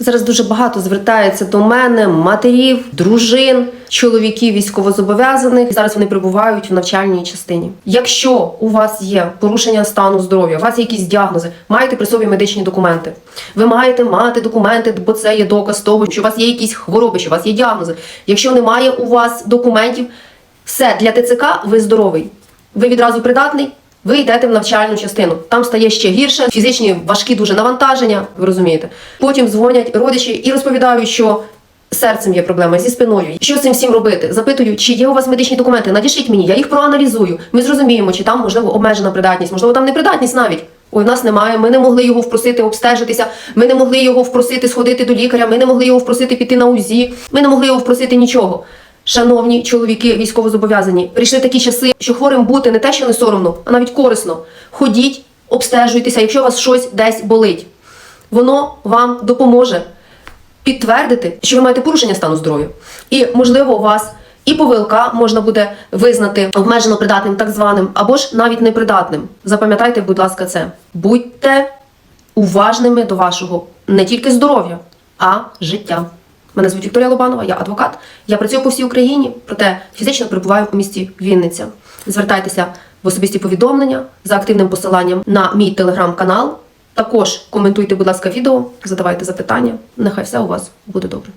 Зараз дуже багато звертається до мене матерів, дружин, чоловіків військовозобов'язаних. Зараз вони перебувають в навчальній частині. Якщо у вас є порушення стану здоров'я, у вас є якісь діагнози, маєте при собі медичні документи. Ви маєте мати документи, бо це є доказ того, що у вас є якісь хвороби, що у вас є діагнози. Якщо немає у вас документів, все для ТЦК ви здоровий. Ви відразу придатний. Ви йдете в навчальну частину. Там стає ще гірше, фізичні важкі дуже навантаження, ви розумієте. Потім дзвонять родичі і розповідають, що серцем є проблема, зі спиною. Що з цим всім робити? Запитую, чи є у вас медичні документи? Надішліть мені, я їх проаналізую. Ми зрозуміємо, чи там можливо обмежена придатність, можливо, там непридатність навіть. Ой, в нас немає. Ми не могли його впросити обстежитися. Ми не могли його впросити сходити до лікаря. Ми не могли його впросити піти на УЗІ. Ми не могли його впросити нічого. Шановні чоловіки військовозобов'язані, прийшли такі часи, що хворим бути не те, що не соромно, а навіть корисно. Ходіть, обстежуйтеся, якщо вас щось десь болить. Воно вам допоможе підтвердити, що ви маєте порушення стану здоров'я. І, можливо, у вас і по ВЛК можна буде визнати обмежено придатним, так званим, або ж навіть непридатним. Запам'ятайте, будь ласка, це. Будьте уважними до вашого не тільки здоров'я, а життя. Мене звуть Вікторія Лобанова, я адвокат. Я працюю по всій Україні, проте фізично перебуваю у місті Вінниця. Звертайтеся в особисті повідомлення за активним посиланням на мій телеграм-канал. Також коментуйте, будь ласка, відео, задавайте запитання. Нехай все у вас буде добре.